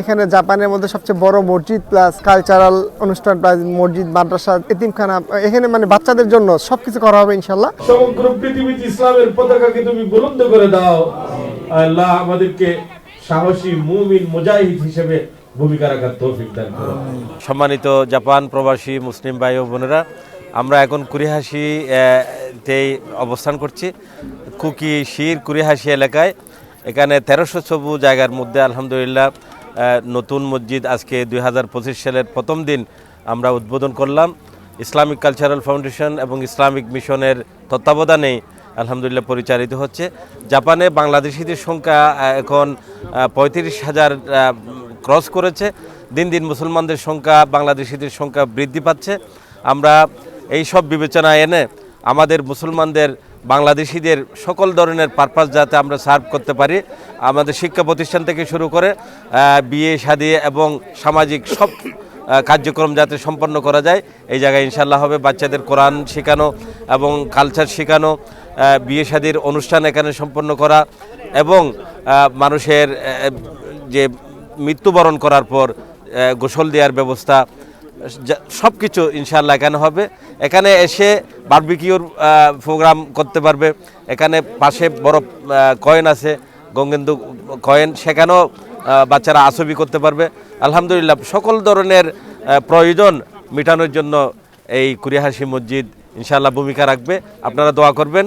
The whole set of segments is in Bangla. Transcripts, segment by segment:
এখানে জাপানের মধ্যে সবচেয়ে বড় মসজিদ প্লাস কালচারাল অনুষ্ঠান প্লাস মসজিদ মাদ্রাসা এতিমখানা এখানে মানে বাচ্চাদের জন্য সবকিছু করা হবে ইনশাল্লাহ সমগ্র পৃথিবীতে ইসলামের পতাকাকে তুমি বুলন্দ করে দাও। আল্লাহ আমাদেরকে সাহসী মুমিন মুজাহিদ হিসেবে ভূমিকা রাখার তৌফিক দান করো। সম্মানিত জাপান প্রবাসী মুসলিম ভাই ও বোনেরা আমরা এখন কুরিহাসি আহ, তেই অবস্থান করছি। কুকি শির কুরিহাসি এলাকায়। এখানে তেরোশো চবু জায়গার মধ্যে আলহামদুলিল্লাহ নতুন মসজিদ আজকে দুই হাজার পঁচিশ সালের প্রথম দিন আমরা উদ্বোধন করলাম। ইসলামিক কালচারাল ফাউন্ডেশন এবং ইসলামিক মিশনের তত্ত্বাবধানেই আলহামদুলিল্লাহ পরিচালিত হচ্ছে। জাপানে বাংলাদেশিদের সংখ্যা এখন পঁয়ত্রিশ হাজার ক্রস করেছে। দিন দিন মুসলমানদের সংখ্যা, বাংলাদেশিদের সংখ্যা বৃদ্ধি পাচ্ছে। আমরা এই সব বিবেচনা এনে আমাদের মুসলমানদের বাংলাদেশিদের সকল ধরনের পারপাস যাতে আমরা সার্ভ করতে পারি, আমাদের শিক্ষা প্রতিষ্ঠান থেকে শুরু করে বিয়ে, শাদী এবং সামাজিক সব কার্যক্রম যাতে সম্পন্ন করা যায়। এই জায়গায় ইনশাল্লাহ হবে বাচ্চাদের কোরআন শেখানো এবং কালচার শেখানো বিয়ে, শাদীর অনুষ্ঠান এখানে সম্পন্ন করা এবং মানুষের যে মৃত্যুবরণ করার পর গোসল দেওয়ার ব্যবস্থা সব কিছু ইনশাল্লাহ এখানে হবে। এখানে এসে বারবিকিউর প্রোগ্রাম করতে পারবে। এখানে পাশে বড় কয়েন আছে, গঙ্গেন্দু কয়েন সেখানেও বাচ্চারা আসবি করতে পারবে। আলহামদুলিল্লাহ, সকল ধরনের প্রয়োজন মেটানোর জন্য এই কুরিহাসি মসজিদ ইনশাল্লাহ ভূমিকা রাখবে। আপনারা দোয়া করবেন।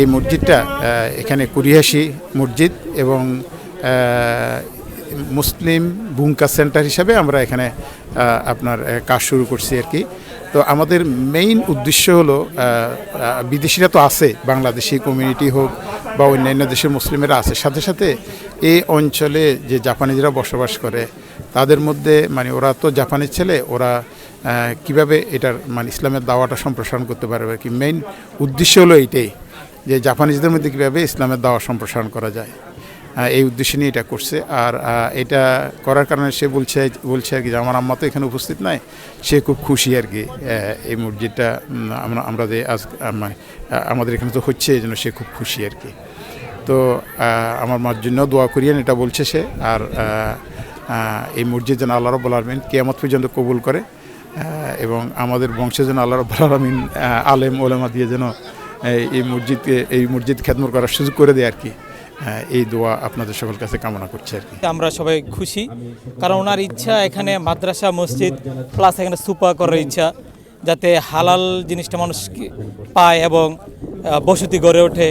এই মসজিদটা এখানে কুরিহাসি মসজিদ এবং মুসলিম বুঙ্কা সেন্টার হিসাবে আমরা এখানে আপনার কাজ শুরু করছি আর কি। তো আমাদের মেইন উদ্দেশ্য হলো বিদেশিরা তো আছে, বাংলাদেশি কমিউনিটি হোক বা অন্যান্য দেশের মুসলিমেরা আছে। সাথে সাথে এই অঞ্চলে যে জাপানিজরা বসবাস করে, তাদের মধ্যে মানে ওরা তো জাপানের ছেলে, ওরা কীভাবে এটার মানে ইসলামের দাওয়াটা সম্প্রসারণ করতে পারবে কি? মেইন উদ্দেশ্য হলো এইটাই। যে জাপানিজদের মধ্যে কীভাবে ইসলামের দাওয়া সম্প্রসারণ করা যায় এই উদ্দেশ্য নিয়ে এটা করছে। আর এটা করার কারণে সে বলছে বলছে আর কি যে, আমার আম্মা তো এখানে উপস্থিত নাই। সে খুব খুশি আর কি এই মসজিদটা আমরা আমরা যে আজ মানে আমাদের এখানে তো হচ্ছে, এই জন্য সে খুব খুশি আর কি। তো আমার মার জন্য দোয়া করিয়েন, এটা বলছে সে। আর এই মসজিদ যেন আল্লাহ রব্বুল আলমিন কেয়ামত পর্যন্ত কবুল করে এবং আমাদের বংশে যেন আল্লাহ রব্বুল আলমিন আলেম, ওলেমা দিয়ে যেন এই- মসজিদকে, এই মসজিদ খেদমত করার সুযোগ করে দেয় আর কি। এই দোয়া আপনাদের সকল কাছে কামনা করছে আর কি। আমরা সবাই খুশি, কারণ ওনার ইচ্ছা এখানে মাদ্রাসা, মসজিদ প্লাস এখানে সুপা করার ইচ্ছা, যাতে হালাল জিনিসটা মানুষ পায় এবং বসতি গড়ে ওঠে।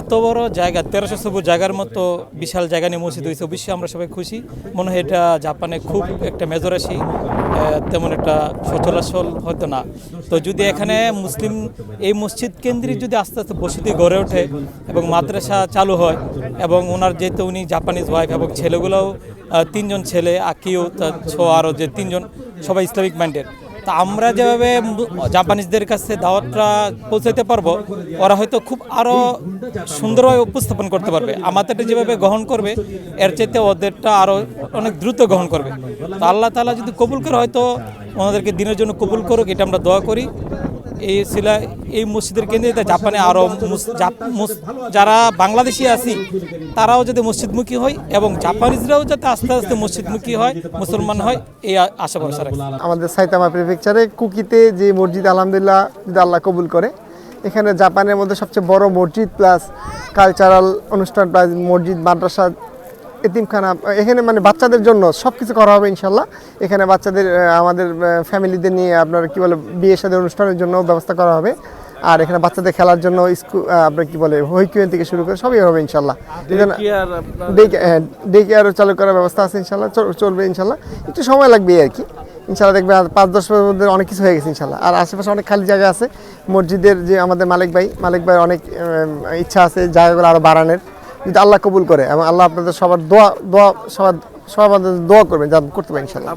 এত বড় জায়গা, তেরোশো সবুজ জায়গার মতো বিশাল জায়গা নিয়ে মসজিদ হয়েছে অবশ্যই আমরা সবাই খুশি। মনে হয় এটা জাপানে খুব একটা মেজরাসি তেমন একটা সচলাচল হতো না। তো যদি এখানে মুসলিম, এই মসজিদ কেন্দ্রিক যদি আস্তে আস্তে বসতি গড়ে ওঠে এবং মাদ্রাসা চালু হয় এবং ওনার যেহেতু উনি জাপানিজ ওয়াইফ এবং ছেলেগুলোও তিনজন ছেলে আকিও ছো আরও যে তিনজন, সবাই ইসলামিক মাইন্ডের তা আমরা যেভাবে জাপানিজদের কাছে দাওয়াতটা পৌঁছাতে পারব, ওরা হয়তো খুব আরও সুন্দরভাবে উপস্থাপন করতে পারবে। আমাদেরটা যেভাবে গ্রহণ করবে, এর চাইতে ওদেরটা আরও অনেক দ্রুত গ্রহণ করবে। তো আল্লাহ তালা যদি কবুল করে, হয়তো ওনাদেরকে দিনের জন্য কবুল করুক, এটা আমরা দোয়া করি। এই শিলা, এই মসজিদের কেন্দ্রে জাপানে আরও যারা বাংলাদেশি আছি, তারাও যাতে মসজিদমুখী হয় এবং জাপানিজরাও যাতে আস্তে আস্তে মসজিদমুখী হয়, মুসলমান হয়, এই আশা রাখি আমাদের সাইতামা প্রিফেকচারে কুকিতে যে মসজিদ, আলহামদুলিল্লাহ, যদি আল্লাহ কবুল করে, এখানে জাপানের মধ্যে সবচেয়ে বড় মসজিদ, প্লাস কালচারাল অনুষ্ঠান, প্লাস মসজিদ, মাদ্রাসা এতিমখানা এখানে মানে বাচ্চাদের জন্য সব কিছু করা হবে ইনশাল্লাহ এখানে বাচ্চাদের আমাদের ফ্যামিলিদের নিয়ে আপনার কি বলে বিয়ে সাদের অনুষ্ঠানের জন্য ব্যবস্থা করা হবে। আর এখানে বাচ্চাদের খেলার জন্য স্কুল আপনার কি বলে হইকুয়েন থেকে শুরু করে সবই হবে ইনশাল্লাহ ডে কেয়ারও চালু করার ব্যবস্থা আছে ইনশাল্লাহ চল- চলবে ইনশাল্লাহ একটু সময় লাগবে আর কি। ইনশাল্লাহ দেখবে আর পাঁচ দশ বছরের মধ্যে অনেক কিছু হয়ে গেছে ইনশাল্লাহ আর আশেপাশে অনেক খালি জায়গা আছে। মসজিদের যে আমাদের মালিক ভাই মালিক ভাই অনেক ইচ্ছা আছে জায়গাগুলো আরও বাড়ানোর। যদি আল্লাহ কবুল করে এবং আল্লাহ আপনাদের সবার দোয়া দোয়া, সবার সবার দোয়া করবেন, যা করতে পারেন ইনশাল্লাহ